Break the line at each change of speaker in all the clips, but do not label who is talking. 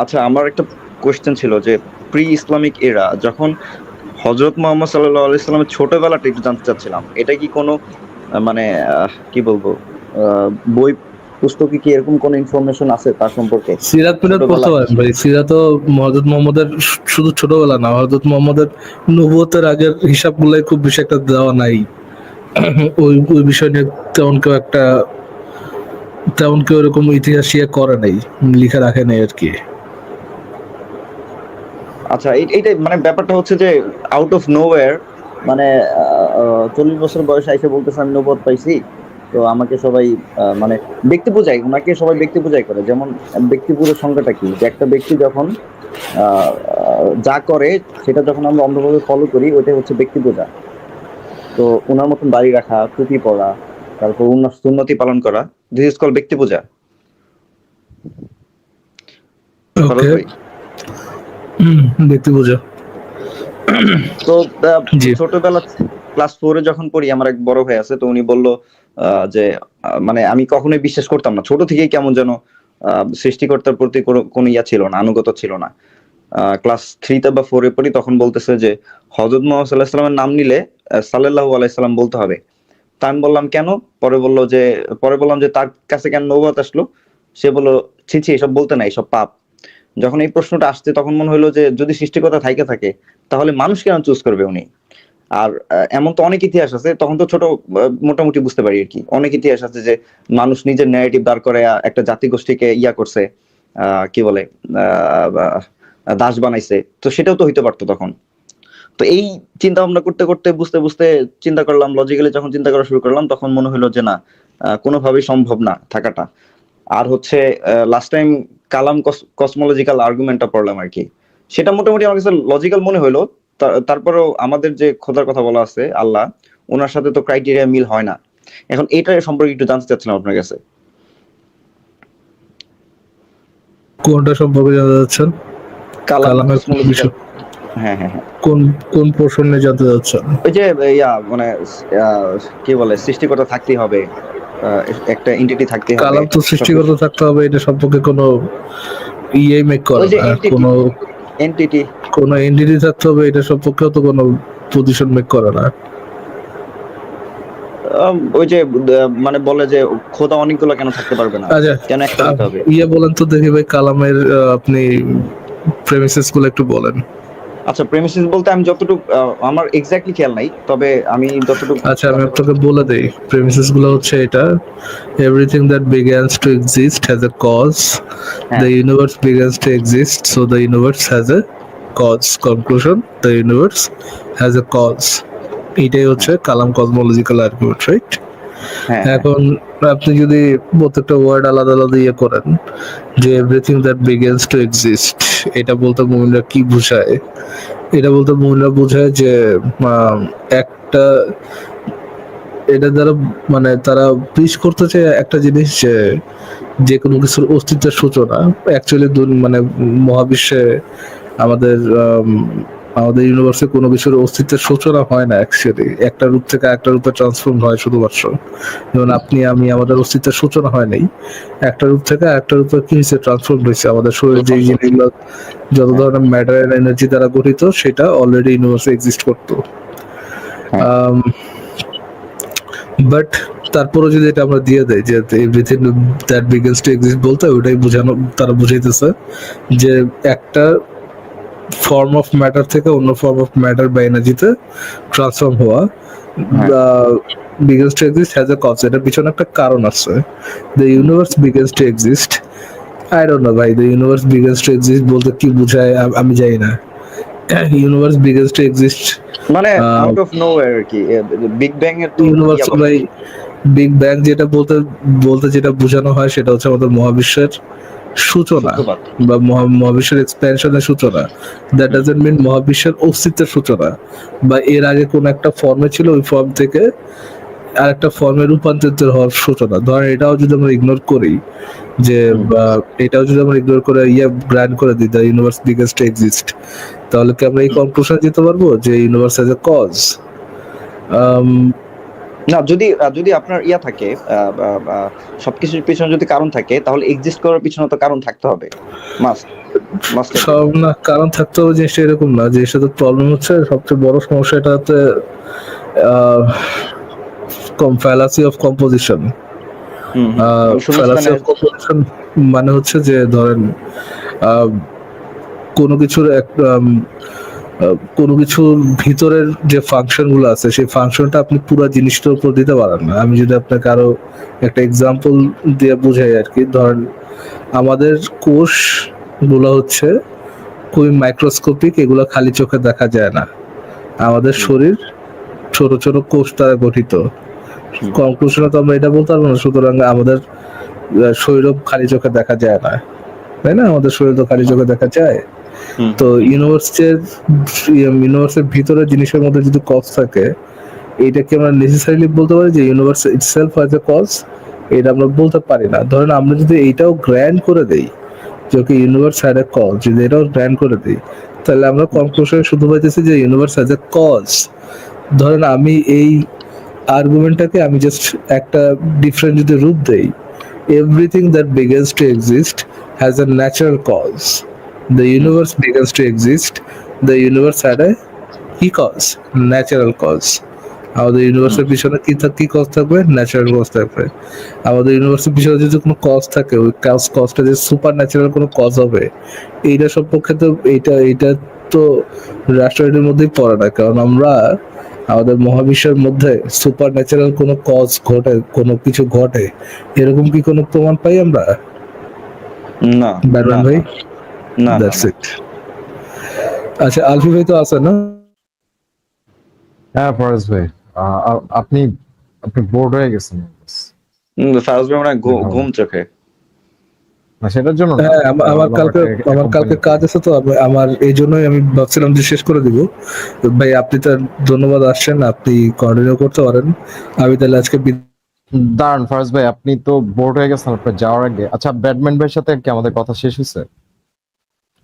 আচ্ছা আমার একটা কোয়েশ্চেন ছিল যে প্রি ইসলামিক এরা যখন হজরত মোহাম্মদ সাল্লাহ আলাইসাল্লামের ছোটবেলাটা একটু জানতে চাচ্ছিলাম এটা কি কোনো মানে কি বলব বই পুস্তকে কি এরকম কোনো ইনফরমেশন আছে তার সম্পর্কে?
সিরাত
ছোটবেলা-
পড়তে পারেন ভাই সিরাত তো হজরত মোহাম্মদের শুধু ছোটবেলা না হজরত মোহাম্মদের নবুয়তের আগের হিসাবগুলাই খুব বেশি একটা দেওয়া নাই। ওই ওই বিষয় নিয়ে তেমন কেউ একটা তেমন কেউ এরকম ইতিহাস ইয়ে করে নাই লিখে রাখে নাই আর কি।
আচ্ছা এই- এইটাই মানে ব্যাপারটা হচ্ছে যে আউট অফ নোওয়্যার মানে চল্লিশ বছর বয়সে এসে বলতেছে আমি নবদ পাইছি। তো আমাকে সবাই মানে ব্যক্তি পূজাই ওনাকে সবাই ব্যক্তি পূজাই করে। যেমন ব্যক্তি পূজার সংখ্যাটা কি? যে একটা ব্যক্তি যখন যা করে সেটা যখন আমরা অন্ধভাবে ফলো করি ওইটাই হচ্ছে ব্যক্তি পূজা। তো ওনার মতন বাড়ি রাখা টুপি পরা তারপর উন্নত উন্নতি পালন করা দিস ইজ কল ব্যক্তি পূজা?
দেখতে বুঝো।
তো ছোটবেলা ক্লাস ফোরে যখন পড়ি আমার এক বড় ভাই আছে তো উনি বলল যে মানে আমি কখনোই বিশ্বাস করতাম না। ছোট থেকেই কেমন যেন সৃষ্টিকর্তার প্রতি কোনো ইয়া ছিল না আনুগত ছিল না। ক্লাস থ্রিতে বা ফোরে পড়ি তখন বলতেছে যে হজরত মোহাম্মদ সাল্লাহ সাল্লামের নাম নিলে সাল্লাহ আলাইসাল্লাম বলতে হবে। তা আমি বললাম কেন? পরে বলল যে পরে বললাম যে তার কাছে কেন নৌবত আসলো? সে বলল ছি ছি এসব বলতে নাই সব পাপ। যখন এই প্রশ্নটা আসছে, তখন মনে হলো যে যদি সৃষ্টিকর্তা থাইকে থাকে, তাহলে মানুষ কেন চুজ করবে উনি? আর এমন তো অনেক ইতিহাস আছে, তখন তো ছোট মোটামুটি বুঝতে পারি আর কি। অনেক ইতিহাস আছে যে মানুষ নিজের ন্যারেটিভ দাঁড় করে একটা জাতিগোষ্ঠীকে ইয়া করছে কি বলে দাস বানাইছে। তো সেটাও তো হইতে পারতো তখন। তো এই চিন্তা ভাবনা করতে করতে, বুঝতে বুঝতে চিন্তা করলাম লজিক্যালি যখন চিন্তা করা শুরু করলাম, তখন মনে হলো যে না কোনোভাবেই সম্ভব না থাকাটা। আর হচ্ছে লাস্ট টাইম কালাম কসমোলজিক্যাল আর্গুমেন্টটা পড়লাম আর কি। সেটা মোটামুটি আমার কাছে লজিক্যাল মনে হলো তারপরেও আমাদের যে খোদার কথা বলা আছে আল্লাহ ওনার সাথে তো ক্রাইটেরিয়া মিল হয় না। এখন এটা সম্পর্কে একটু জানতে চাচ্ছিলাম আপনার কাছে।
কোনটা সম্পর্কে জানতে চাচ্ছেন?
কালাম
কালামের কোন বিষয়?
হ্যাঁ হ্যাঁ হ্যাঁ।
কোন কোন পোর্শন জানতে চাচ্ছেন?
ওই যে ইয়া মানে কি বলে সৃষ্টিকর্তা থাকতেই হবে। একটা এন্টিটি থাকতে হবে।
কালাম তো সৃষ্টিগত থাকতে হবে এটা সম্পর্কে কোনো ইয়ে মেক করে কোনো
এন্টিটি
কোনো এন্টিটি থাকতে হবে এটা সম্পর্কেও তো কোনো পজিশন মেক করে না।
ওই যে মানে বলে যে খোদা অনেকগুলো কেন থাকতে পারবে না?
আচ্ছা
কেন একটা হবে?
ইয়ে বলেন তো দেখি ভাই কালামের আপনি প্রেমিসেসগুলো একটু বলেন।
আচ্ছা প্রেমিসিস বলতে আমি যতটুকু আমার এক্স্যাক্টলি খেয়াল নাই তবে আমি যতটুকু
আচ্ছা আমি আপনাকে বলে দেই প্রেমিসেসগুলো হচ্ছে এটা everything that begins to exist has a cause the universe begins to exist so the universe has a cause conclusion the universe has a cause এটাই হচ্ছে কালাম কসমোলজিক্যাল আর্গুমেন্ট রাইট এখন আপনি যদি প্রত্যেকটা ওয়ার্ড আলাদা আলাদা ইয়ে করেন যে everything that begins to exist এটা বলতে মুমিনরা কি বোঝায়? এটা বলতে মুমিনরা বোঝায় যে একটা এটা দ্বারা মানে তারা পিস করতে চায় একটা জিনিস যে যে কোনো কিছুর অস্তিত্বের সূচনা। অ্যাকচুয়ালি মানে মহাবিশ্বে আমাদের আম, আমাদের ইউনিভার্সে কোনো কিছুর অস্তিত্বের সূচনা হয় না অ্যাকচুয়ালি একটা রূপ থেকে একটা রূপে ট্রান্সফর্ম হয় শুধুমাত্র। যেমন আপনি আমি আমাদের অস্তিত্বের সূচনা হয় নাই। একটা রূপ থেকে একটা রূপে কি হয়েছে? ট্রান্সফর্ম হয়েছে। আমাদের শরীরে যে জিনিসগুলো যত ধরনের ম্যাটার এনার্জি দ্বারা গঠিত সেটা অলরেডি ইউনিভার্সে এক্সিস্ট করতো। বাট তারপরে যদি এটা আমরা দিয়ে দেয় যে everything that begins to exist বলতে ওটাই বোঝানো তারা বুঝাইতেছে যে একটা ফর্ম অফ ম্যাটার থেকে অন্য ফর্ম অফ ম্যাটার বা এনার্জিতে ট্রান্সফর্ম হওয়া। Begins to exist has a cause এটার পিছনে একটা কারণ আছে। The universe begins to exist I don't know ভাই the universe begins to exist বলতে কি বোঝায় আমি জানি না। ইউনিভার্স বিগেন্স টু এক্সিস্ট
মানে আউট অফ নো আর কি। বিগ ব্যাং এর তো
ইউনিভার্স ভাই বিগ ব্যাং যেটা বলতে বলতে যেটা বোঝানো হয় সেটা হচ্ছে আমাদের মহাবিশ্বের সূচনা বা মহা- মহাবিশ্বের এক্সপ্যানশনের সূচনা। দ্যাট ডাজন্ট মিন মহাবিশ্বের অস্তিত্বের সূচনা। বা এর আগে কোন একটা ফর্মে ছিল ওই ফর্ম থেকে আর একটা ফর্মে রূপান্তরিত হওয়ার সূচনা। ধরেন এটাও যদি আমরা ইগনোর করি যে বা এটাও যদি আমরা ইগনোর করে ইয়ে গ্র্যান্ড করে দিই দ্য ইউনিভার্স বিগেস্ট এক্সিস্ট তাহলে কি আমরা এই কনক্লুশন দিতে পারব? যে ইউনিভার্স এজ এ কজ
না যদি যদি আপনার ইয়া থাকে সবকিছুর পিছনে যদি কারণ থাকে তাহলে এক্সিস্ট করার পিছনে তো কারণ থাকতে হবে। মাস্ট
সব না কারণ থাকতে হবে জিনিসটা এরকম না যে সাথে প্রবলেম হচ্ছে সবচেয়ে বড় সমস্যা এটা হচ্ছে কম fallacy of composition. Fallacy of composition মানে হচ্ছে যে ধরেন আহ, কোনো কিছুর এক- উম, আহ, কোনো কিছুর ভিতরের যে ফাংশনগুলো আছে সেই ফাংশনটা আপনি পুরো জিনিসটার উপর দিতে পারেন না। আমি যদি আপনাকে আরও একটা এক্সাম্পল দিয়ে বুঝাই আর কি ধরেন আমাদের কোষগুলো হচ্ছে খুবই মাইক্রোস্কোপিক এগুলো খালি চোখে দেখা যায় না। আমাদের শরীর ছোট ছোট কোষ দ্বারা গঠিত। কনক্লুশনে তো আমরা এটা বলতে পারব না সুতরাং আমাদের শরীরও খালি চোখে দেখা যায় না। তাই না? আমাদের শরীর তো খালি চোখে দেখা যায়। তো ইউনিভার্সের ইউনিভার্সের ভিতরে জিনিসের মধ্যে যদি কজ থাকে এইটাকে আমরা নেসেসারিলি বলতে পারি যে universe itself as a cause এটা আমরা বলতে পারি না। ধরেন আমরা যদি এইটাও গ্র্যান্ড করে দেই, যে ইউনিভার্স হ্যাড এ কজ যদি এটাও গ্র্যান্ড করে দিই, তাহলে আমরা কনক্লুশনে শুধু পাইতেছি যে ইউনিভার্স হ্যাজ এ কজ ধরেন আমি এই আর্গুমেন্টটাকে আমি জাস্ট একটা ডিফারেন্ট যদি রূপ দেই everything that begins to exist has a natural cause the universe begins to exist. The universe had a কি কজ ন্যাচারাল কজ আমাদের ইউনিভার্সের পিছনে কি থাক- কি কজ থাকবে? ন্যাচারাল কজ থাকবে। আমাদের ইউনিভার্সের পিছনে যদি কোনো কজ থাকে ওই কজ কজটা যে সুপার ন্যাচারাল কোনো কজ হবে এইটা সম্পর্কে তো এইটা এইটা তো রাষ্ট্রনীতির মধ্যেই পড়ে না। কারণ আমরা আমাদের মহাবিশ্বের মধ্যে সুপার ন্যাচারাল কোনো কজ ঘটে কোনো কিছু ঘটে এরকম কি কোনো প্রমাণ পাই আমরা?
না,
ভাই?
না,
দ্যাটস ইট আচ্ছা আলফি ভাই তো আছে না?
হ্যাঁ ফরাজ ভাই আপনি আপনি বোর্ড হয়ে গেছেন
ফারাজ ভাই মনে ঘুম চোখে।
সেটার জন্য না।
হ্যাঁ আমা- আমার কালকে আমার কালকে কাজ আছে তো আমার এই জন্যই আমি ভাবছিলাম যে শেষ করে দিব। ভাই আপনি তো ধন্যবাদ আসছেন আপনি কন্টিনিউ করতে পারেন। আমি তাহলে আজকে
দাঁড়ান ফরাজ ভাই আপনি তো বোর্ড হয়ে গেছেন আপনার যাওয়ার আগে। আচ্ছা ব্যাটম্যান ভাইয়ের সাথে কি আমাদের কথা শেষ হয়েছে?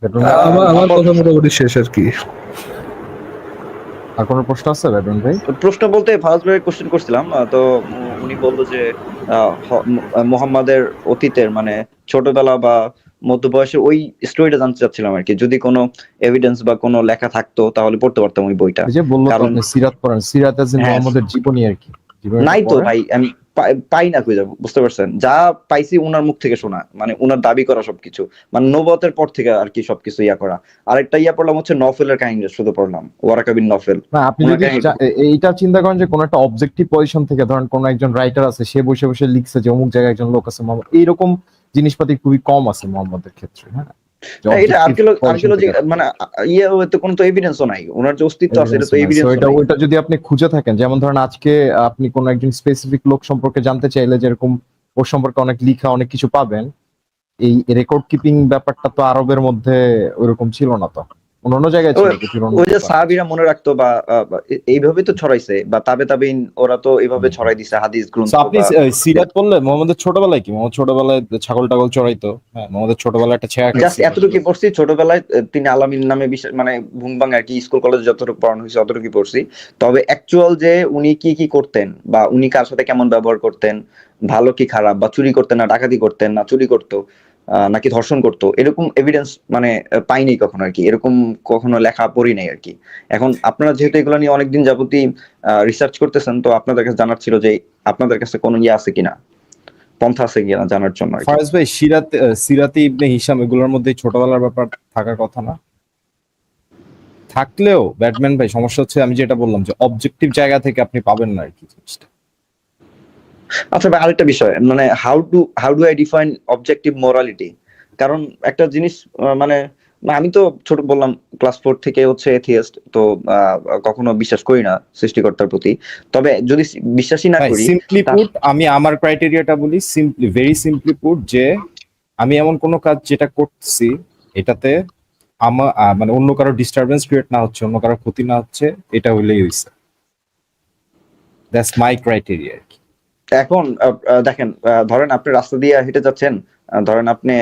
আমার কথা মোটামুটি শেষ আর কি।
আর কোনো প্রশ্ন আছে ভাই?
প্রশ্ন বলতে ফারাজ ভাই কোশ্চেন করছিলাম তো উনি বলল যে মোহাম্মদের অতীতের মানে ছোটবেলা বা মধ্য বয়সে ওই স্টোরিটা জানতে চাচ্ছিলাম আর কি। যদি কোনো এভিডেন্স বা কোনো লেখা থাকতো তাহলে পড়তে পারতাম ওই বইটা।
যে বলল
কারণ-
আপনি সিরাত পড়েন সিরাত আছে
হ্যাঁ।
আমাদের জীবনী আর কি।
নাই তো। ভাই আমি পাই- না কই যাব বুঝতে পারছেন? যা পাইছি উনার মুখ থেকে শোনা মানে উনার দাবি করা সবকিছু। মানে নবতের পর থেকে আর কি সবকিছু ইয়া করা। আরেকটা ইয়া পড়লাম হচ্ছে নফেলের কাহিনীটা শুধু পড়লাম ওয়ারাকাবিন নফেল।
আপনি এইটা চিন্তা করেন যে কোন একটা অবজেক্টিভ পজিশন থেকে ধরেন কোন একজন রাইটার আছে সে বসে বসে লিখছে যে অমুক জায়গায় একজন লোক আছে মোহাম্মদ এইরকম জিনিসপাতি খুবই কম আছে মোহাম্মদের ক্ষেত্রে হ্যাঁ,
এটা আর্কিওলজি মানে ইয়ে তো কোনো তো এভিডেন্সও নাই। ওনার যে অস্তিত্ব আছে এটা তো এভিডেন্স
এটা ওইটা যদি আপনি খুঁজে থাকেন যেমন ধরেন আজকে আপনি কোন একজন স্পেসিফিক লোক সম্পর্কে জানতে চাইলে যেরকম ওর সম্পর্কে অনেক লিখা অনেক কিছু পাবেন এই রেকর্ড কিপিং ব্যাপারটা তো আরবের মধ্যে ওইরকম ছিল না তো। অন্য জায়গায় ছিল
ওই-
পৃথিবীর অন্য
ওই যে। সাহাবীরা মনে রাখতো বা এইভাবে তো ছড়াইছে বা তাবে তাবিন ওরা তো এইভাবে ছড়াই দিছে হাদিস গ্রন্থ
আপনি সিরাত বললে মোহাম্মদের ছোটবেলায় কি? মোহাম্মদ ছোটবেলায় ছাগল টাগল চড়াইতো? হ্যাঁ মোহাম্মদের ছোটবেলায় একটা ছেঁড়া
জাস্ট এতটুকু পড়ছি ছোটবেলায় তিনি আলামিন নামে বিশেষ মানে ভুংবাং আর কি স্কুল কলেজে যতটুকু পড়ানো হয়েছে অতটুকু পড়ছি। তবে অ্যাকচুয়াল যে উনি কি কি করতেন বা উনি কার সাথে কেমন ব্যবহার করতেন ভালো কি খারাপ বা চুরি করতেন না ডাকাতি করতেন না চুরি করতো নাকি ধর্ষণ করতো, এরকম এভিডেন্স মানে পাইনি কখনো আর কি, এরকম কখনো লেখা পড়ি নাই আর কি। এখন আপনারা যেহেতু এগুলো নিয়ে অনেকদিন যাবতই রিসার্চ করতেছেন, তো আপনাদের কাছে জানার ছিল যে আপনাদের কাছে কোনো ইয়ে আছে কিনা? পন্থা আছে কিনা জানার জন্য
ফারাজ ভাই, সিরাত সিরাতে ইবনে হিসাম এগুলোর মধ্যে ছোটবেলার ব্যাপার থাকার কথা না? থাকলেও ব্যাটম্যান ভাই, সমস্যা হচ্ছে আমি যেটা বললাম যে অবজেক্টিভ জায়গা থেকে আপনি পাবেন না আর কি জিনিসটা।
আচ্ছা ভাই আরেকটা বিষয় মানে how to how do I define objective morality কারণ একটা জিনিস মানে আমি তো ছোট বললাম ক্লাস ফোর থেকে হচ্ছে এথিয়েস্ট তো কখনো বিশ্বাস করি না সৃষ্টিকর্তার প্রতি। তবে যদি বিশ্বাসই না করি
সিম্পলি পুট আমি আমার ক্রাইটেরিয়াটা বলি সিম্পলি ভেরি সিম্পলি পুট যে আমি এমন কোনো কাজ যেটা করছি এটাতে আমার মানে অন্য কারও ডিস্টারবেন্স ক্রিয়েট না হচ্ছে অন্য কারও ক্ষতি না হচ্ছে এটা হইলেই হইছে। দ্যাটস মাই ক্রাইটেরিয়া আর কি।
এখন দেখেন ধরেন আপনি রাস্তা দিয়ে হেঁটে যাচ্ছেন ধরেন আপনি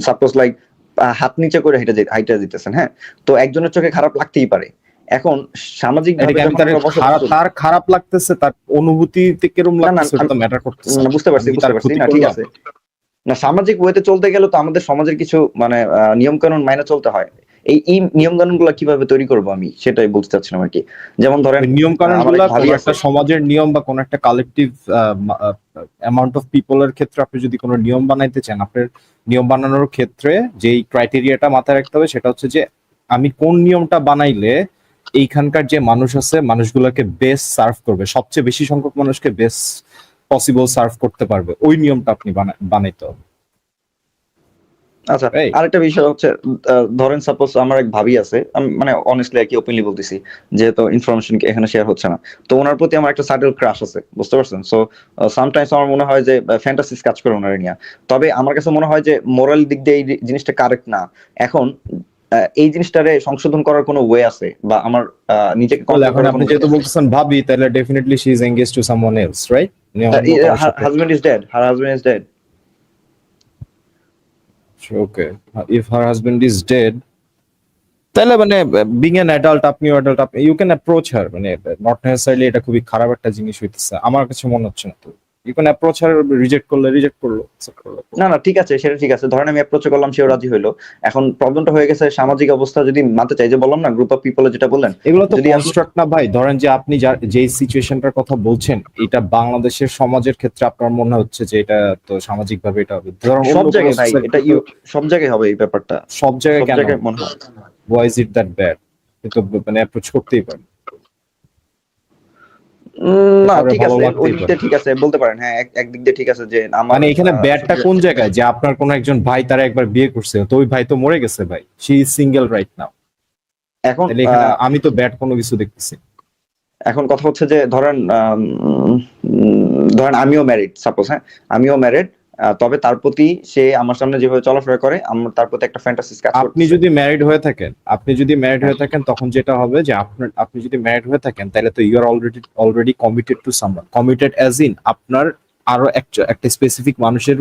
সাপোজ লাইক হাত নিচে করে হেঁটে হাইটে দিতেছেন হ্যাঁ? তো একজনের চোখে খারাপ লাগতেই পারে। এখন সামাজিক
তার খারাপ লাগতেছে তার অনুভূতিতে
না, না,
লাগতেছে ম্যাটার করতেছে
বুঝতে পারছি বুঝতে পারছি। না ঠিক আছে। না সামাজিক ওয়েতে চলতে গেলে তো আমাদের সমাজের কিছু মানে নিয়ম কানুন মাইনে চলতে হয়। এই এই নিয়ম কানুনগুলো কীভাবে তৈরি করব আমি সেটাই বলতে চাচ্ছিলাম আর কি। যেমন ধরেন
নিয়ম কানুন
আমার
একটা সমাজের নিয়ম বা কোন একটা কালেকটিভ অ্যামাউন্ট অফ পিপলের ক্ষেত্রে আপনি যদি কোনো নিয়ম বানাইতে চান আপনার নিয়ম বানানোর ক্ষেত্রে যেই ক্রাইটেরিয়াটা মাথায় রাখতে হবে সেটা হচ্ছে যে আমি কোন নিয়মটা বানাইলে এইখানকার যে মানুষ আছে মানুষগুলোকে বেস্ট সার্ভ করবে সবচেয়ে বেশি সংখ্যক মানুষকে বেস্ট পসিবল সার্ভ করতে পারবে ওই নিয়মটা আপনি বানা- বানাইতে হবে।
আচ্ছা আরেকটা বিষয় হচ্ছে ধরেন সাপোজ আমার এক ভাবি আছে আমি মানে অনেস্টলি কি ওপেনলি বলতেছি যেহেতু ইনফরমেশন এখানে শেয়ার হচ্ছে না। তো ওনার প্রতি আমার একটা সাটেল ক্রাশ আছে বুঝতে পারছেন? সো সামটাইমস আমার মনে হয় যে ফ্যান্টাসিস কাজ করে ওনার নিয়ে। তবে আমার কাছে মনে হয় যে মোরাল দিক দিয়ে এই জিনিসটা কারেক্ট না। এখন এই জিনিসটারে সংশোধন করার কোনো ওয়ে আছে? বা আমার নিজেকে
এখন আপনি যেহেতু বলতেছেন ভাবি তাহলে definitely she is engage to someone else right
husband is dead her husband is dead
okay if her husband is dead তাহলে মানে বিং এন অ্যাডাল্ট আপনিও adult you can approach her মানে নট নেসেসারিলি এটা খুবই খারাপ একটা জিনিস হইতেছে। আমার কাছে মনে হচ্ছে না তো। You can approach her reject করলে রিজেক্ট করল
না না ঠিক আছে সেটা ঠিক আছে। ধরেন আমি অ্যাপ্রোচ করলাম সেও রাজি হইল। এখন প্রবলেমটা হয়ে গেছে সামাজিক অবস্থা যদি মানতে চাই যে বললাম না গ্রুপ অফ পিপলে যেটা বললেন
এগুলো তো
যদি
কনস্ট্রাক্ট না ভাই। ধরেন যে আপনি যার যে সিচুয়েশনটার কথা বলছেন এটা বাংলাদেশের সমাজের ক্ষেত্রে আপনার মনে হচ্ছে যে এটা তো সামাজিক ভাবে এটা হবে। ধরেন
সব জায়গায় ভাই এটা সব জায়গায় হবে এই ব্যাপারটা।
সব জায়গায় কেন
মনে হয়।
Why is it that bad কিন্তু মানে অ্যাপ্রোচ করতেই পারে
না ঠিক আছে ওই দিকটা ঠিক আছে বলতে পারেন হ্যাঁ একদিক দিয়ে ঠিক আছে যে আমার
মানে এখানে
ব্যাটটা
ব্যাডটা কোন জায়গায়? যে আপনার কোন একজন ভাই তারা একবার বিয়ে করছে তো ওই ভাই তো মরে গেছে ভাই। She is single right now
এখন
আমি তো ব্যাট কোনো কিছু দেখতেছি
এখন কথা হচ্ছে যে ধরেন ধরেন আমিও ম্যারিড সাপোজ হ্যাঁ আমিও ম্যারিড তবে তার প্রতি সে আমার সামনে যেভাবে চলাফেরা করে আমার তার প্রতি একটা ফ্যান্টাসিস কাজ
আপনি যদি ম্যারিড হয়ে থাকেন আপনি যদি ম্যারিড হয়ে থাকেন তখন যেটা হবে যে আপনার আপনি যদি ম্যারিড হয়ে থাকেন তাহলে তো you are already already committed to someone committed as in আপনার আরও একটা স্পেসিফিক মানুষের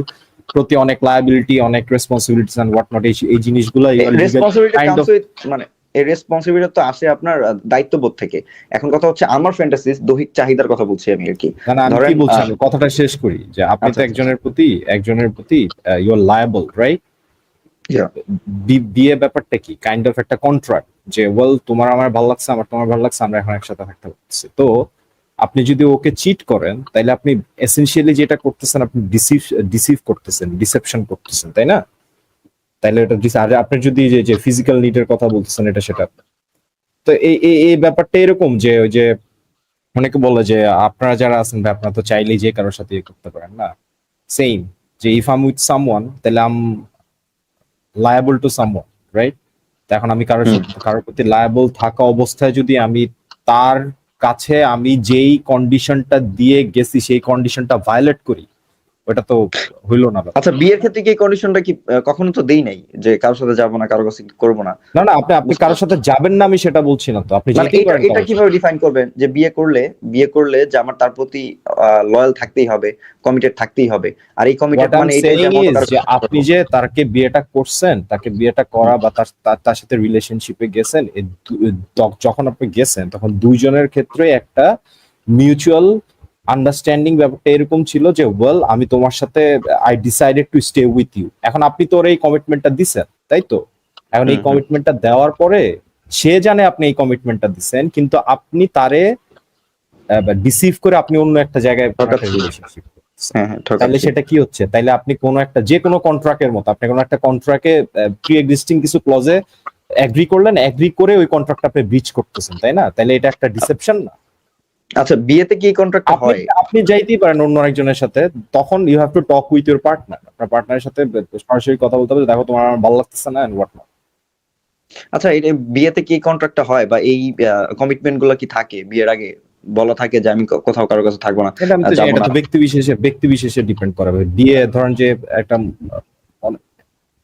প্রতি অনেক লায়াবিলিটি অনেক রেসপন্সিবিলিটিস এন্ড হোয়াট নট এই জিনিসগুলো you are
responsibility comes with মানে এই রেসপন্সিবিলিটি তো আসে আপনার দায়িত্ববোধ থেকে। এখন কথা হচ্ছে আমার ফ্যান্টাসিস দৈহিক চাহিদার কথা বলছি আমি আর কি।
না না আমি কি বলছি? কথাটা শেষ করি যে আপনি তো
আচ্ছা,
একজনের প্রতি একজনের প্রতি ইউ আর লায়াবল রাইট. বিয়ে ব্যাপারটা কি? কাইন্ড অফ একটা কন্ট্রাক্ট যে ওয়েল তোমার আমার ভালো লাগছে আমার তোমার ভালো লাগছে আমরা এখন একসাথে থাকতে পারছি তো আপনি যদি ওকে চিট করেন তাহলে আপনি এসেনশিয়ালি যেটা করতেছেন আপনি ডিসিভ ডিসিভ করতেছেন ডিসেপশন করতেছেন তাই না? তাইলে এটা dis- আর আপনি যদি যে যে ফিজিক্যাল নিডের কথা বলতেছেন এটা সেটা। তো এই এই- এই ব্যাপারটা এরকম যে ওই যে অনেকে বলে যে আপনারা যারা আছেন ভাই আপনারা তো চাইলেই যে কারোর সাথে ইয়ে করতে পারেন না? সেম যে ইফ আম উইথ সামওয়ান তাহলে I'm liable to someone right এখন আমি কারোর সাথে- কারোর প্রতি লায়াবল থাকা অবস্থায় যদি আমি তার কাছে আমি যেই কন্ডিশনটা দিয়ে গেছি সেই কন্ডিশনটা ভায়োলেট করি ওটা তো হইল না
আচ্ছা বিয়ের ক্ষেত্রে কি কন্ডিশনটা কি কখনো তো দেই নাই যে কারোর সাথে যাব না কারোর কাছে করব না?
না না আপনি আপনি কারোর সাথে যাবেন না আমি সেটা বলছি না তো। আপনি
মানে এটা এটা কীভাবে ডিফাইন করবেন? যে বিয়ে করলে বিয়ে করলে যে আমার তার প্রতি লয়াল থাকতেই হবে কমিটেড থাকতেই হবে। আর এই কমিটেড মানে যে
আপনি যে তারকে বিয়েটা করছেন তাকে বিয়েটা করা বা তার তার- সাথে রিলেশনশিপে গেছেন যখন আপনি গেছেন তখন দুইজনের ক্ষেত্রে একটা মিউচুয়াল আন্ডারস্ট্যান্ডিং ব্যাপারটা এরকম ছিল যে ওয়েল আমি তোমার সাথে I decided to stay with you এখন আপনি তো ওর এই কমিটমেন্টটা দিছেন তাই তো? এখন এই। কমিটমেন্টটা দেওয়ার পরে সে জানে আপনি এই কমিটমেন্টটা দিছেন কিন্তু আপনি তারে ডিসিভ করে আপনি অন্য একটা জায়গায়
হ্যাঁ হ্যাঁ
তাহলে সেটা কি হচ্ছে? তাইলে আপনি কোনো একটা যে কোনো কন্ট্রাক্টের মতো আপনি কোনো একটা কন্ট্রাক্টে প্রি এক্সিস্টিং কিছু ক্লজে এগ্রি করলেন এগ্রি করে ওই কন্ট্রাক্ট আপনি ব্রিচ করতেছেন তাই না? তাহলে এটা একটা ডিসেপশন না?
আচ্ছা বিয়েতে কি কন্ট্রাক্ট হয়?
আপনি যাইতেই পারেন অন্য একজনের সাথে। তখন you have to talk with your partner আপনার পার্টনারের সাথে সরাসরি কথা বলতে হবে দেখো তোমার আমার ভালো লাগতেছে না হোয়াট না
আচ্ছা এই বিয়েতে কি কন্ট্রাক্টটা হয় বা এই কমিটমেন্টগুলো কি থাকে? বিয়ের আগে বলা থাকে যে আমি কোথাও কারোর কাছে থাকব না
এটা তো। ব্যক্তি বিশেষে ব্যক্তি বিশেষে ডিপেন্ড করা। হবে বিয়ে ধরেন যে একটা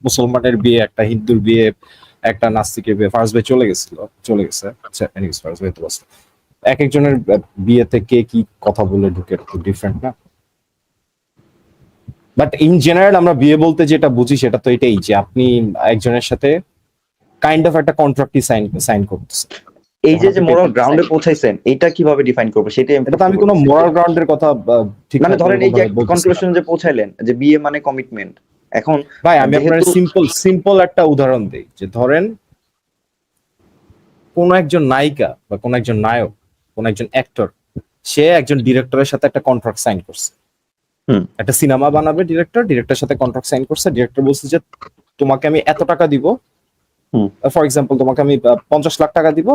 মুসলমানের বিয়ে একটা হিন্দুর বিয়ে একটা নাস্তিকের বিয়ে ফার্স্ট বিয়ে চলে গেছিল চলে গেছে। আচ্ছা ফার্স্ট বিয়ে তো। এক একজনের বিয়েতে কে কি কথা বলে ঢুকে একটু ডিফারেন্ট না? বাট ইন জেনারেল আমরা বিয়ে বলতে যেটা বুঝি সেটা তো এটাই যে আপনি একজনের সাথে কাইন্ড অফ একটা কন্ট্রাক্টই সাইন সাইন করতেছেন।
এই যে যে মোরাল গ্রাউন্ডে পৌঁছাইছেন এটা কীভাবে ডিফাইন করব সেটাই
এটা তো আমি কোনো মোরাল গ্রাউন্ডের কথা ঠিক
মানে ধরেন এই যে কনক্লুশন যে পৌঁছাইলেন যে বিয়ে মানে কমিটমেন্ট এখন
ভাই আমি আপনার সিম্পল সিম্পল একটা উদাহরণ দিই যে ধরেন কোন একজন নায়িকা বা কোন একজন নায়ক কোন একজন অ্যাক্টর সে একজন ডিরেক্টরের সাথে একটা কন্ট্রাক্ট সাইন করছে। একটা সিনেমা বানাবে ডিরেক্টর ডিরেক্টরের সাথে কন্ট্রাক্ট সাইন করছে ডিরেক্টর বলছে যে তোমাকে আমি এত টাকা দিব ফর এক্সাম্পল তোমাকে আমি পঞ্চাশ লাখ টাকা দিব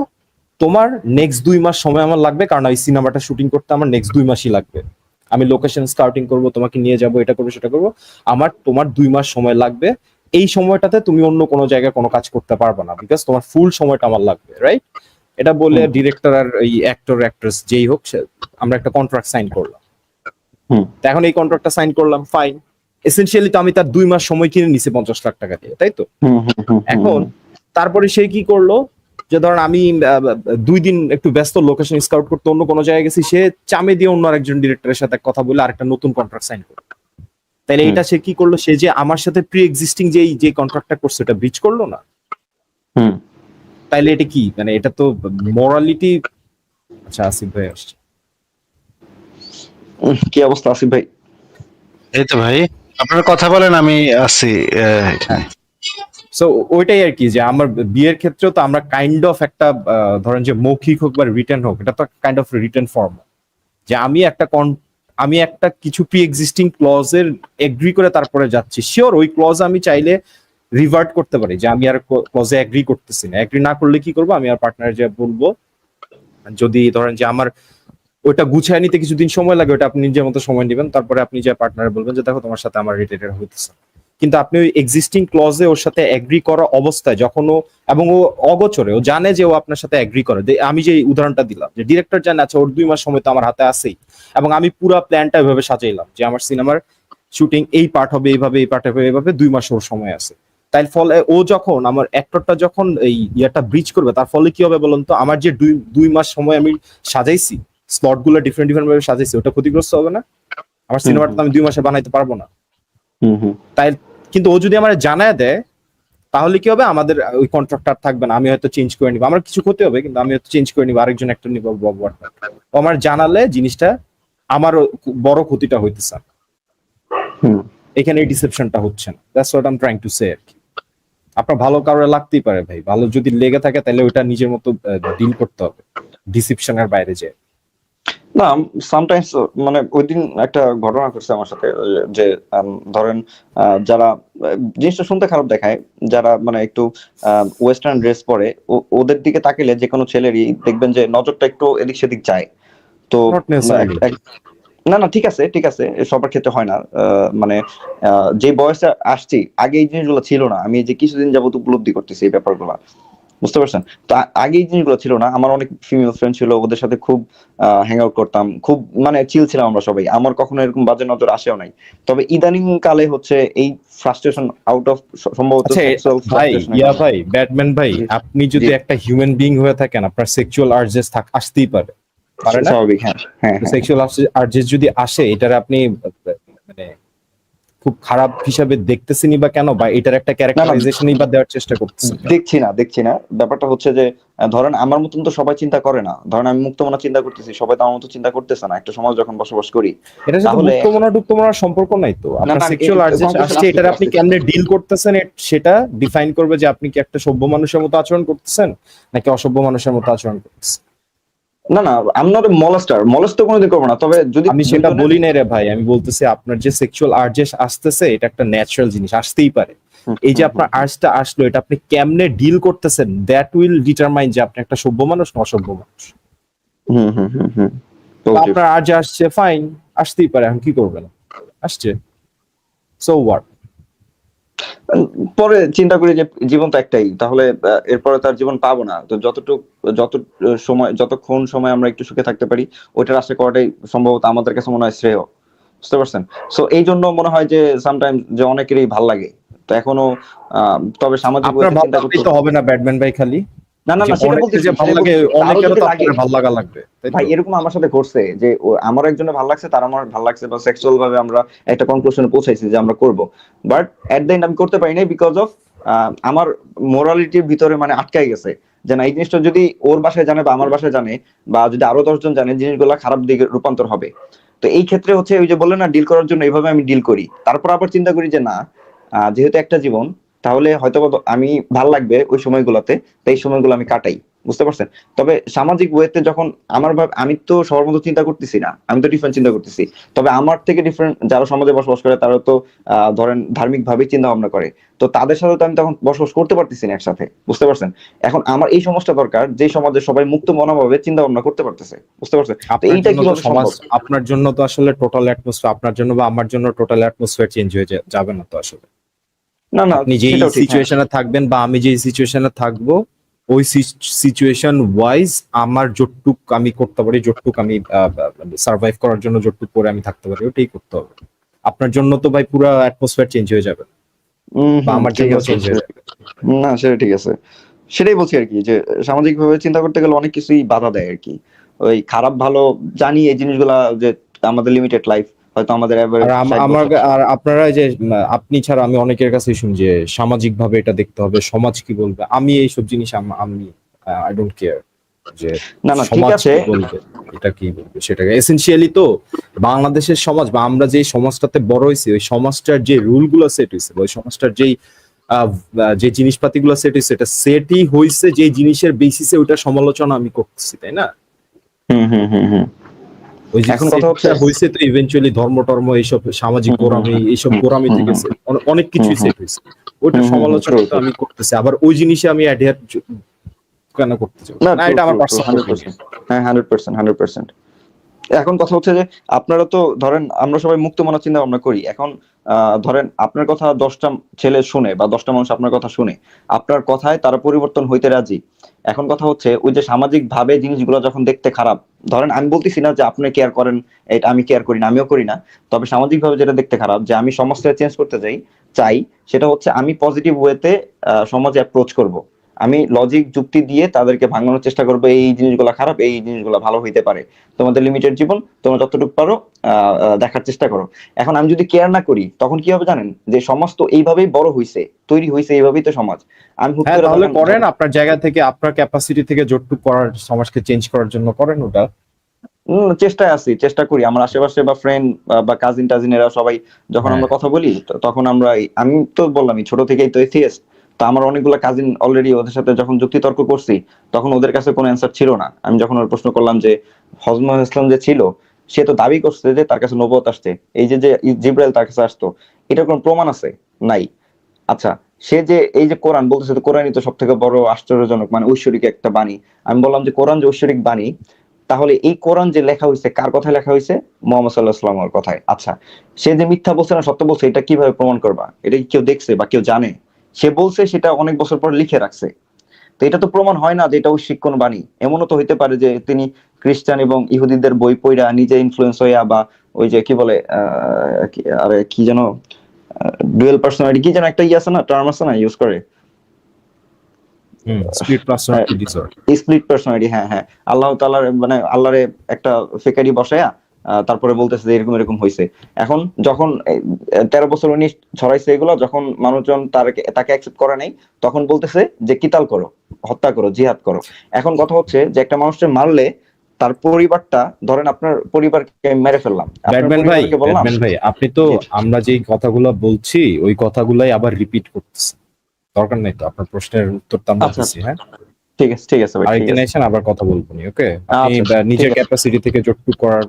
তোমার নেক্সট দুই মাস সময় আমার লাগবে কারণ এই সিনেমাটা শুটিং করতে আমার নেক্সট দুই মাসই লাগবে। আমি লোকেশন স্কাউটিং করব তোমাকে নিয়ে যাব এটা করব সেটা করব আমার তোমার দুই মাস সময় লাগবে এই সময়টাতে তুমি অন্য কোনো জায়গায় কোনো কাজ করতে পারবে না বিকজ তোমার ফুল সময়টা আমার লাগবে রাইট এটা বলে ডিরেক্টর আর এই অ্যাক্টর অ্যাক্ট্রেস যেই হোক সে- আমরা একটা কন্ট্রাক্ট সাইন করলাম।
হুম।
তো এখন এই কন্ট্রাক্টটা সাইন করলাম ফাইন এসেনশিয়ালি তো আমি তার দুই মাস সময় কিনে নিছি পঞ্চাশ লাখ টাকা দিয়ে তাই তো? এখন তারপরে সে কি করল? যে ধরেন আমি দুই দিন একটু ব্যস্ত লোকেশন স্কাউট করতে অন্য কোনো জায়গায় গেছি সে চামে দিয়ে অন্য আরেকজন ডিরেক্টরের সাথে কথা বলে আরেকটা নতুন কন্ট্রাক্ট সাইন করল। তাহলে। এটা সে কি করল? সে যে আমার সাথে প্রি এক্সিস্টিং যে যে কন্ট্রাক্টটা করছে এটা ব্রিচ করল না। তাইলে এটা কি? মানে এটা তো মোরালিটি আচ্ছা আসিফ ভাই আসছে।
কি অবস্থা আসিফ ভাই?
এই তো ভাই আপনার কথা বলেন আমি আছি
সো ওইটাই আর কি যে আমার বিয়ের ক্ষেত্রেও তো আমরা কাইন্ড অফ একটা ধরেন যে মৌখিক হোক বা রিটার্ন হোক এটা তো কাইন্ড অফ রিটার্ন ফর্ম যে আমি একটা কন- আমি একটা কিছু প্রি এক্সিস্টিং ক্লজের এগ্রি করে তারপরে যাচ্ছি। শিওর ওই ক্লজ আমি চাইলে রিভার্ট করতে পারি যে আমি আর ক্লজে এগ্রি করতেছি না। এগ্রি না করলে কি করব? আমি আর পার্টনার যে বলব, যদি ধরেন যে আমার ওটা গুছায় নিতে কিছুদিন সময় লাগে ওটা আপনি নিজের মতো সময় নেবেন, তারপরে আপনি যে পার্টনার বলবেন যে, দেখো, তোমার সাথে আমার রিলেটেড হইতেছে কিন্তু আপনি ওই এক্সিস্টিং ক্লজে ওর সাথে এগ্রি করা অবস্থায় যখন ও, এবং ও অগোচরে, ও জানে যে ও আপনার সাথে এগ্রি করে। আমি যে উদাহরণটা দিলাম, যে ডিরেক্টর জানে আচ্ছা ওর দুই মাস সময় তো আমার হাতে আছেই। এবং আমি পুরো প্ল্যানটা এভাবে সাজাইলাম, যে আমার সিনেমার শুটিং এই পার্ট হবে এইভাবে এই পার্ট হবে এইভাবে দুই মাস ওর সময় আছে। তাই ফলে ও যখন আমার অ্যাক্টরটা যখন এই ইয়াটা ব্রিজ করবে তার ফলে কি হবে বলুন তো? আমার যে দুই দুই মাস সময় আমি সাজাইছি স্লটগুলো ডিফারেন্ট ডিফারেন্ট ভাবে সাজাইছি ওটা ক্ষতিগ্রস্ত হবে না? আমার সিনেমাটা তো আমি দুই মাসে বানাইতে পারব না। তাই কিন্তু ও যদি আমার জানায় দেয় তাহলে কি হবে? আমাদের ওই কন্ট্রাক্টর থাকবে না। আমি হয়তো চেঞ্জ করে নিবো। আমার কিছু ক্ষতি হবে কিন্তু আমি হয়তো চেঞ্জ করে নিবো আরেকজন একটা নিবো আমার জানালে জিনিসটা আমার বড় ক্ষতিটা হইতেছে।
হুম।
এখানে এই ডিসেপশনটা হচ্ছে না। That's what I am trying to say আর কি। আপনার ভালো কারোর লাগতেই পারে ভাই। ভালো যদি লেগে থাকে তাহলে ওটা নিজের মতো ডিল করতে হবে। ডিসেপশনের বাইরে যে
না সামটাইমস মানে ওই দিন একটা ঘটনা ঘটছে আমার সাথে যে ধরেন যারা জিনিসটা শুনতে খারাপ দেখায় যারা মানে একটু ওয়েস্টার্ন ড্রেস পরে ওদের দিকে তাকালে যে কোনো ছেলেরই দেখবেন যে নজরটা একটু এদিক সেদিক যায়। তো না না ঠিক আছে ঠিক আছে সবার ক্ষেত্রে হয় না। মানে যে বয়সে আসছি আগে এই জিনিসগুলো ছিল না। আমি যে কিছুদিন যাবত উপলব্ধি করতেছি এই ব্যাপারগুলো। বুঝতে পারছেন? তো আগে এই জিনিসগুলো ছিল না। আমার অনেক ফিমেল ফ্রেন্ড ছিল ওদের সাথে খুব হ্যাং আউট করতাম। খুব মানে চিল ছিলাম আমরা সবাই। আমার কখনো এরকম বাজে নজর আসেও নাই। তবে ইদানিং কালে হচ্ছে এই ফ্রাস্ট্রেশন আউট অফ সম্ভবত
আচ্ছা ভাই ইয়া ভাই ব্যাটম্যান ভাই আপনি যদি একটা হিউম্যান বিং হয়ে থাকেন আপনার সেক্সুয়াল আর্জেস থাক আসতেই পারে। পারে না?
স্বাভাবিক হ্যাঁ হ্যাঁ হ্যাঁ।
সেক্সুয়াল আর্জেস যদি আসে এটার আপনি মানে খুব খারাপ হিসাবে দেখতেছেনই বা কেন? বা এটার একটা ক্যারেক্টারাইজেশনই বা দেওয়ার চেষ্টা করতেছেন
দেখছি না দেখছি না। ব্যাপারটা হচ্ছে যে ধরেন আমার মতন তো সবাই চিন্তা করে না। ধরেন আমি মুক্ত মনা চিন্তা করতেছি সবাই তো আমার মতো চিন্তা করতেছে না। একটা সমাজ যখন বসবাস করি
এটার সাথে
তাহলে-
মুক্তমনা টুক্তমনার সম্পর্ক নাই তো? আপনার সেক্সুয়াল
conclusion
আসছে এটার আপনি কেমনে ডিল করতেছেন? সেটা ডিফাইন করবে যে আপনি কি একটা সভ্য মানুষের মতো আচরণ করতেছেন নাকি অসভ্য মানুষের মতো আচরণ করতেছেন?
না না আমি নট মলেস্টার মলেস্ট তো কোনোদিন করব না তবে যদি
আমি সেটা বলি না রে ভাই আমি বলতেছি আপনার যে সেক্সুয়াল আর্জেস আসতেছে এটা একটা ন্যাচারাল জিনিস আসতেই পারে। এই যে আপনার আর্জটা আসলো এটা আপনি কেমনে ডিল করতেছেন? দ্যাট উইল ডিটারমাইন যে আপনি একটা সভ্য মানুষ না অসভ্য মানুষ।
হুম হুম হুম হুম।
আপনার আর্জ আসছে ফাইন আসতেই পারে এখন কি করবেন? আসছে। সো হোয়াট
পরে চিন্তা করি যে জীবন তো একটাই তাহলে এরপরে তার জীবন পাবো না। তো যতটুক যত সময় যতক্ষণ সময় আমরা একটু সুখে থাকতে পারি ওইটার আশা করাটাই সম্ভবত আমাদের কাছে মনে হয় শ্রেয়। বুঝতে পারছেন? সো এই জন্য মনে হয় যে সামটাইম যে অনেকেরই ভালো লাগে। তো এখনও আহ, তবে সামাজিক
হবে না ব্যাটম্যান ভাই খালি?
না না না সেটা বলতেছি
ভালো লাগে
বলতেছি। না। আরও
অনেকেরও
যদি
তো আপনার ভালো লাগা লাগবে
ভাই এরকম আমার সাথে যে আমার একজনের ভালো লাগছে তার আমার ভালো লাগছে বা সেক্সুয়াল ভাবে আমরা একটা কনক্লুশনে পৌঁছাইছি যে আমরা করব। বাট এট দ্য এন্ড আমি করতে পারি নাই বিকজ অফ আমার মোরালিটির ভিতরে মানে আটকাই গেছে যে না এই জিনিসটা যদি ওর বাসায় জানে বা আমার বাসায় জানে বা যদি আরও দশজন জানে জিনিসগুলো খারাপ দিকে রূপান্তর হবে। তো এই ক্ষেত্রে হচ্ছে ওই যে বললেন না ডিল করার জন্য এইভাবে আমি ডিল করি। তারপর আবার চিন্তা করি যে না যেহেতু একটা জীবন তাহলে হয়তো আমি ভালো লাগবে ওই সময়গুলোতে তাই এই সময়গুলো আমি কাটাই বুঝতে পারছেন? তবে সামাজিক ওয়েতে যখন আমার ভাব আমি তো সবার মতো চিন্তা করতেছি না আমি তো ডিফারেন্ট চিন্তা করতেছি। তবে আমার থেকে ডিফারেন্ট যারা সমাজে বসবাস করে তারা তো আহ, ধরেন ধার্মিক ভাবে চিন্তা ভাবনা করে। তো তাদের সাথে তো আমি তখন বসবাস করতে পারতেছি না একসাথে বুঝতে পারছেন? এখন আমার এই সমাজটা দরকার যে সমাজে সবাই মুক্ত মনোভাবে চিন্তা ভাবনা করতে পারতেছে বুঝতে পারছেন? এইটা কীভাবে
সমাজ আপনার জন্য তো আসলে টোটাল অ্যাটমসফিয়ার আপনার জন্য বা আমার জন্য টোটাল অ্যাটমসফিয়ার চেঞ্জ হয়ে যাবে না তো আসলে।
না না
আপনি
সেটাও ঠিক, হ্যাঁ।
সিচুয়েশনে থাকবেন বা আমি যেই সিচুয়েশনে থাকব ওই সিচুয়েশন ওয়াইজ আমার যতটুক আমি করতে পারি যতটুক আমি সার্ভাইভ করার জন্য যতটুক করে আমি থাকতে পারি ওটাই করতে হবে। আপনার জন্য তো ভাই পুরো অ্যাটমসফিয়ার চেঞ্জ হয়ে যাবে। আমার জন্য চেঞ্জ হয়ে যাবে।
না সেটা ঠিক আছে। সেটাই বলছি আর কি যে সামাজিক ভাবে চিন্তা করতে গেলে অনেক কিছুই বাধা দেয় আর কি। ওই খারাপ ভালো জানি এই জিনিসগুলা যে আমাদের লিমিটেড লাইফ হয়তো আমাদের
আর আম-
60
আমার
বছর।
আর আপনারা যে আপনি ছাড়া আমি অনেকের কাছে শুনি যে সামাজিক ভাবে এটা দেখতে হবে সমাজ কি বলবে? আমি এইসব জিনিস আমি আই ডোন্ট কেয়ার যে
না না ঠিক আছে।
এটা কি বলবে সেটাকে এসেনশিয়ালি তো বাংলাদেশের সমাজ বা আমরা যে সমাজটাতে বড় হয়েছি ওই সমাজটার যে রুলগুলো সেট হয়েছে ওই সমাজটার যেই যে জিনিসপাতি গুলো সেট হয়েছে এটা সেটই হয়েছে যে জিনিসের বেসিসে ওটা সমালোচনা আমি করতেছি তাই না?
হুম হুম হুম হুম।
ওই যে
এখন কথা হচ্ছে-
হয়েছে। তো ইভেন্চুয়ালি ধর্ম টর্ম এইসব সামাজিক গোরামি এইসব
গোরামি
থেকে অনেক কিছুই সেট হয়েছে। ওইটা সমালোচনা আমি করতেছি। আবার ওই জিনিসে আমি অ্যাডহেয়ার কেন করতে চাই?
না
এটা আমার পার্সোনাল
100% হ্যাঁ হান্ড্রেড পার্সেন্ট হান্ড্রেড পার্সেন্ট এখন কথা হচ্ছে যে আপনারা তো ধরেন আমরা সবাই মুক্ত মনে চিন্তা ভাবনা করি। এখন ধরেন আপনার কথা দশটা ছেলে শুনে বা দশটা মানুষ আপনার কথা শুনে, আপনার কথায় তারা পরিবর্তন হইতে রাজি। এখন কথা হচ্ছে ওই যে সামাজিক ভাবে জিনিসগুলো যখন দেখতে খারাপ, ধরেন আমি বলতেছি না যে আপনি কেয়ার করেন, এটা আমি কেয়ার করি না, আমিও করি না, তবে সামাজিক ভাবে যেটা দেখতে খারাপ যে আমি সমাজটা চেঞ্জ করতে চাই চাই, সেটা হচ্ছে আমি পজিটিভ ওয়েতে সমাজে অ্যাপ্রোচ করব। আমি লজিক যুক্তি দিয়ে তাদেরকে ভাঙানোর চেষ্টা করব এই জিনিসগুলো খারাপ এই জিনিসগুলো ভালো হইতে পারে। তোমাদের লিমিটেড জীবন তোমরা যতটুকু পারো দেখার চেষ্টা করো। এখন আমি যদি কেয়ার না করি তখন কি হবে জানেন? যে সমাজ তো এইভাবেই বড় হইছে তৈরি হইছে এইভাবেই তো সমাজ। আমি
হ্যাঁ তাহলে করেন আপনার জায়গা থেকে আপনার ক্যাপাসিটি থেকে যতটুকু করার সমাজকে চেঞ্জ করার জন্য করেন ওটা।
চেষ্টায় আছি চেষ্টা করি। আমার আশেপাশে বা ফ্রেন্ড বা কাজিন টাজিন এরা সবাই যখন
হ্যাঁ।
আমরা কথা বলি তখন আমরা আমি তো বললামই ছোট থেকেই তো এথিয়েস্ট তো আমার অনেকগুলো কাজিন অলরেডি ওদের সাথে যখন যুক্তি তর্ক করছি, তখন ওদের কাছে কোনো অ্যান্সার ছিল না। আমি যখন ওর প্রশ্ন করলাম যে হজমত ইসলাম যে ছিল, সে তো দাবি করছে যে তার কাছে নবত আসছে। এই যে যে জিব্রাইল তার কাছে আসতো, এটার কোনো প্রমাণ আছে? নাই। আচ্ছা সে যে, এই যে কোরআন বলতেছে তো কোরআনই তো সব থেকে বড় আশ্চর্যজনক মানে ঐশ্বরিক একটা বাণী। আমি বললাম যে কোরআন যে ঐশ্বরিক বাণী, তাহলে এই কোরআন যে লেখা হয়েছে, কার কথায় লেখা হয়েছে? মোহাম্মদ সাল্লাহ সাল্লামের কথায়। আচ্ছা সে যে মিথ্যা বলছে না, সত্য বলছে, এটা কীভাবে প্রমাণ করবা? এটা কি কেউ দেখছে বা কেউ জানে? সে বলছে সেটা অনেক বছর পর লিখে রাখছে। তো এটা তো প্রমাণ হয় না যে এটা ঐশ্বিক কোন বাণী। এমনও তো হইতে পারে যে তিনি খ্রিস্টান এবং ইহুদিদের বই পড়া নিজে ইনফ্লুয়েন্স হইয়া বা ওই যে কি বলে আরে কি যেন ডুয়েল পার্সোনালিটি কি যেন একটা ই আছে না টার্ম আছে না ইউজ করে?
স্প্লিট পার্সোনালিটি
স্প্লিট পার্সোনালিটি হ্যাঁ হ্যাঁ। আল্লাহ তাআলার মানে আল্লাহরে একটা ফেকারি বসায়া তারপরে বলতেছে যে এরকম এরকম হয়েছে এখন যখন তেরো বছর উনি ছড়াইছে এগুলো যখন মানুষজন তারকে তাকে অ্যাকসেপ্ট করে নাই তখন বলতেছে যে কিতাল করো হত্যা করো জিহাদ করো। এখন কথা হচ্ছে যে একটা মানুষকে মারলে তার পরিবারটা ধরেন আপনার পরিবারকে মেরে ফেললাম।
ব্যাটম্যান ভাই ব্যাটম্যান ভাই আপনি তো আমরা যেই কথাগুলো বলছি ওই কথাগুলাই আবার রিপিট করতেছি। দরকার নাই তো আপনার প্রশ্নের উত্তর তো আমরা
আচ্ছা,
হ্যাঁ?
ঠিক আছে ঠিক আছে ভাই
আরেকদিন এসেন আবার কথা বলব নি ওকে? আপনি
আচ্ছা,
নিজের ক্যাপাসিটি থেকে যতটুকু করার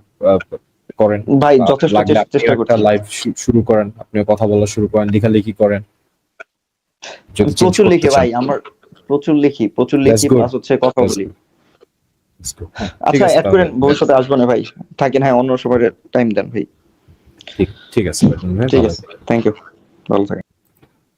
করেন।
ভাই যথেষ্ট চেষ্টা- করছি।
লাইভ শুরু করেন আপনিও কথা বলা শুরু করেন লেখালেখি করেন।
প্রচুর
করতে
লিখি ভাই আমার প্রচুর লিখি প্রচুর লিখি প্লাস হচ্ছে কথা বলি.
হ্যাঁ,
আচ্ছা অ্যাড করেন ভবিষ্যতে আসব না ভাই? থাকেন হ্যাঁ অন্য সময় টাইম দেন ভাই।
ঠিক ঠিক আছে
ঠিক আছে থ্যাংক ইউ ভালো থাকেন।